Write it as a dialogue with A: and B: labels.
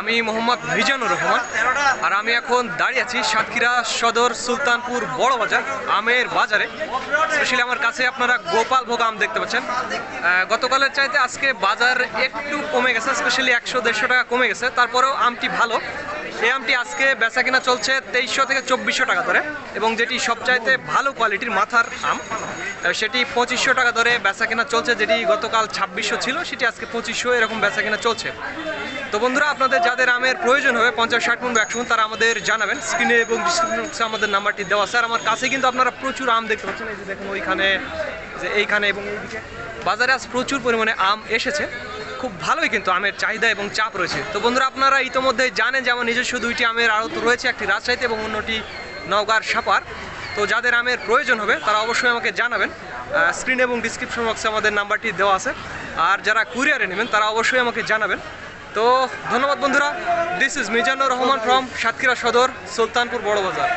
A: আমি মোহাম্মদ মিজানুর রহমান, আর আমি এখন দাঁড়িয়ে আছি সাতক্ষীরা সদর সুলতানপুর বড় বাজার, আমের বাজারে। স্পেশালি আমার কাছে আপনারা গোপাল ভোগ আম দেখতে পাচ্ছেন। গতকালের চাইতে আজকে বাজার একটু কমে গেছে, স্পেশালি একশো দেড়শো টাকা কমে গেছে। তারপরেও আমটি ভালো। এই আমটি আজকে বেচা কিনা চলছে তেইশশো থেকে চব্বিশশো টাকা ধরে এবং যেটি সবচাইতে ভালো কোয়ালিটির মাথার আম সেটি পঁচিশশো টাকা ধরে বেচা কিনা চলছে, যেটি গতকাল ছাব্বিশশো ছিল, সেটি আজকে পঁচিশশো এরকম বেচা কিনা চলছে। তো বন্ধুরা, আপনাদের যাদের আমের প্রয়োজন হবে, পঞ্চাশ, ষাট পনেরো একশো তারা আমাদের জানাবেন। স্ক্রিনে এবং ডিসক্রিপশন বক্সে আমাদের নাম্বারটি দেওয়া স্যার আমার কাছে কিন্তু আপনারা প্রচুর আম দেখতে পাচ্ছেন। এই যে দেখুন, ওইখানে, যে এইখানে এবং এইদিকে বাজারে আজ প্রচুর পরিমাণে আম এসেছে। খুব ভালোই কিন্তু আমের চাহিদা এবং চাপ রয়েছে। তো বন্ধুরা, আপনারা ইতোমধ্যে জানেন যে আমার নিজস্ব দুইটি আমের আড়ত রয়েছে, একটি রাজশাহীতে এবং অন্যটি নওগাঁর সাপার। তো যাদের আমের প্রয়োজন হবে, তারা অবশ্যই আমাকে জানাবেন। স্ক্রিন এবং ডিসক্রিপশন বক্সে আমাদের নাম্বারটি দেওয়া আছে। আর যারা কুরিয়ারে নেবেন, তারা অবশ্যই আমাকে জানাবেন। তো ধন্যবাদ বন্ধুরা। This is Mizanur Rahman from Satkhira Sadar Sultanpur বড় বাজার।